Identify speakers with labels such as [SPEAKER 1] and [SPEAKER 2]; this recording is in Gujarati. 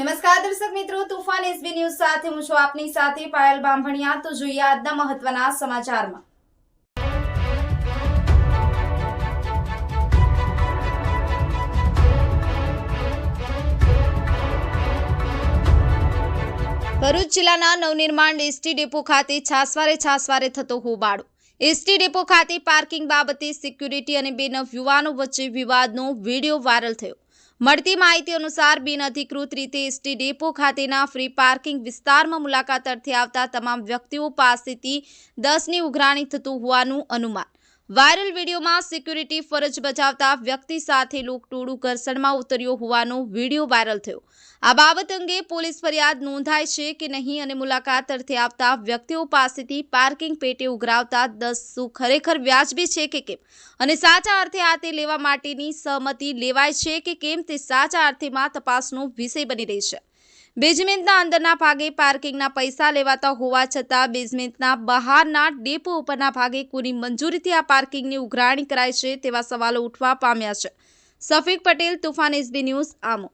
[SPEAKER 1] કરું તુફાન એસબી ન્યૂઝ સાથે હું છું આપની સાથે પાયલ બાંભણિયા. તો જોઈએ આજના મહત્વના સમાચારમાં. ભરૂચ જિલ્લાના નવનિર્માણ એસટી ડેપો ખાતે છાસવારે છાસવારે થતો હોબાળો. એસટી ડેપો ખાતે પાર્કિંગ બાબતે સિક્યુરિટી અને બે નવ યુવાનો વચ્ચે વિવાદનો વીડિયો વાયરલ થયો. મળતી માહિતી અનુસાર બિનઅધિકૃત રીતે એસટી ડેપો ખાતેના ફ્રી પાર્કિંગ વિસ્તારમાં મુલાકાત અર્થે આવતા તમામ વ્યક્તિઓ પાસેથી દસની ઉઘરાણી થતું હોવાનું અનુમાન. વાયરલ વિડીયોમાં સિક્યુરિટી ફરજ બજાવતા વ્યક્તિ સાથે લોકટોળું ઘર્ષણમાં ઉતર્યો હોવાનો વીડિયો વાયરલ થયો. આ બાબત અંગે પોલીસ ફરિયાદ નોંધાય છે કે નહીં અને મુલાકાત અર્થે આવતા વ્યક્તિઓ પાસેથી પાર્કિંગ પેટે ઉઘરાવતા દસ શું ખરેખર વ્યાજબી છે કે કેમ? અને સાચા અર્થે આ તે લેવા માટેની સહમતિ લેવાય છે કે કેમ તે સાચા અર્થેમાં તપાસનો વિષય બની રહી છે. બેઝમેન્ટના અંદરના ભાગે પાર્કિંગના પૈસા લેવાતા હોવા છતાં બેઝમેન્ટના બહારના ડેપો ઉપરના ભાગે કોની મંજૂરીથી આ પાર્કિંગની ઉઘરાણી કરાય છે તેવા સવાલો ઉઠવા પામ્યા છે. Shafiq Patel, તુફાન SB news આમો